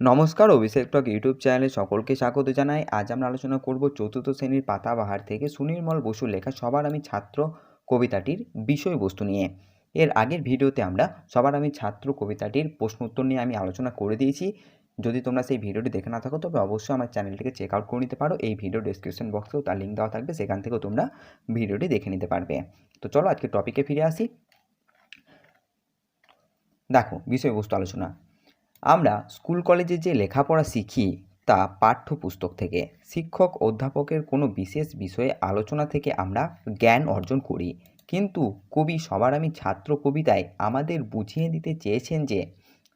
নমস্কার, অভিষেক টক ইউটিউব চ্যানেলে সকলকে স্বাগত জানাই। আজ আমরা আলোচনা করব চতুর্থ শ্রেণির পাতাবাহার থেকে সুনির্মল বসুর লেখা সবার আমি ছাত্র কবিতাটির বিষয়বস্তু নিয়ে। এর আগের ভিডিওতে আমরা সবার আমি ছাত্র কবিতাটির প্রশ্ন উত্তর নিয়ে আমি আলোচনা করে দিয়েছি। যদি তোমরা সেই ভিডিওটি দেখে না থাকো, তবে অবশ্যই আমার চ্যানেলটিকে চেক আউট করে নিতে পারো। এই ভিডিও ডিসক্রিপশন বক্সেও তার লিঙ্ক দেওয়া থাকবে, সেখান থেকেও তোমরা ভিডিওটি দেখে নিতে পারবে। তো চলো আজকে টপিকে ফিরে আসি। দেখো, বিষয়বস্তু আলোচনা। আমরা স্কুল কলেজে যে লেখাপড়া শিখি, তা পাঠ্যপুস্তক থেকে, শিক্ষক, অধ্যাপকের কোনো বিশেষ বিষয়ে আলোচনা থেকে আমরা জ্ঞান অর্জন করি। কিন্তু কবি সবার আমি ছাত্র কবিতায় আমাদের বুঝিয়ে দিতে চেয়েছেন যে,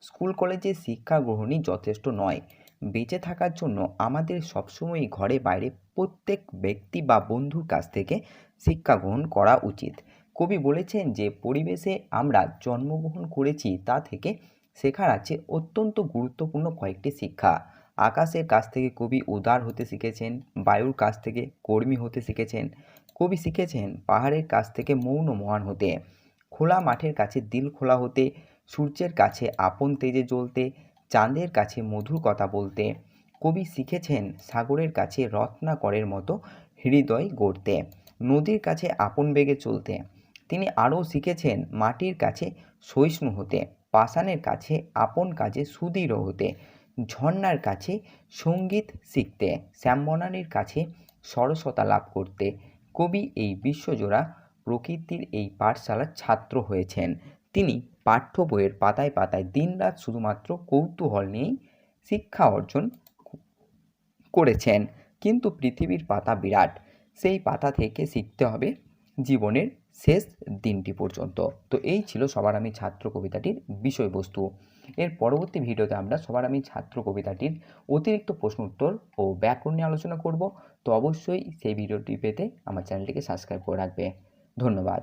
স্কুল কলেজে শিক্ষা গ্রহণই যথেষ্ট নয়। বেঁচে থাকার জন্য আমাদের সবসময় ঘরে বাইরে প্রত্যেক ব্যক্তি বা বন্ধুর কাছ থেকে শিক্ষা গ্রহণ করা উচিত। কবি বলেছেন যে, পরিবেশে আমরা জন্মগ্রহণ করেছি তা থেকে শেখার আছে অত্যন্ত গুরুত্বপূর্ণ কয়েকটি শিক্ষা। আকাশের কাছ থেকে কবি উদার হতে শিখেছেন, বায়ুর কাছ থেকে কর্মী হতে শিখেছেন, কবি শিখেছেন পাহাড়ের কাছ থেকে মৌন মহান হতে, খোলা মাঠের কাছে দিল খোলা হতে, সূর্যের কাছে আপন তেজে জ্বলতে, চাঁদের কাছে মধুর কথা বলতে, কবি শিখেছেন সাগরের কাছে রত্নাকরের মতো হৃদয় গড়তে, নদীর কাছে আপন বেগে চলতে, তিনি আরও শিখেছেন মাটির কাছে সহিষ্ণু হতে। পাষাণের কাছে, আপন কাজে সুদৃঢ় হতে, ঝর্ণার কাছে সংগীত শিখতে, শ্যামবনানীর কাছে সরসতা লাভ করতে কবি এই বিশ্বজোড়া প্রকৃতির এই পাঠশালার ছাত্র হয়েছেন। তিনি পাঠ্য বইয়ের পাতায় পাতায় দিনরাত শুধুমাত্র কৌতূহল নিয়েই শিক্ষা অর্জন করেছেন। কিন্তু পৃথিবীর পাতা বিরাট। সেই পাতা থেকে শিখতে হবে জীবনের শেষ দিনটি পর্যন্ত। তো এই ছিল সবার আমি ছাত্র কবিতাটির বিষয়বস্তু। এর পরবর্তী ভিডিওতে আমরা সবার আমি ছাত্র কবিতাটির অতিরিক্ত প্রশ্ন উত্তর ও ব্যাকরণ নিয়ে আলোচনা করব। তো অবশ্যই সেই ভিডিওটি পেতে আমার চ্যানেলটিকে সাবস্ক্রাইব করে রাখবে। ধন্যবাদ।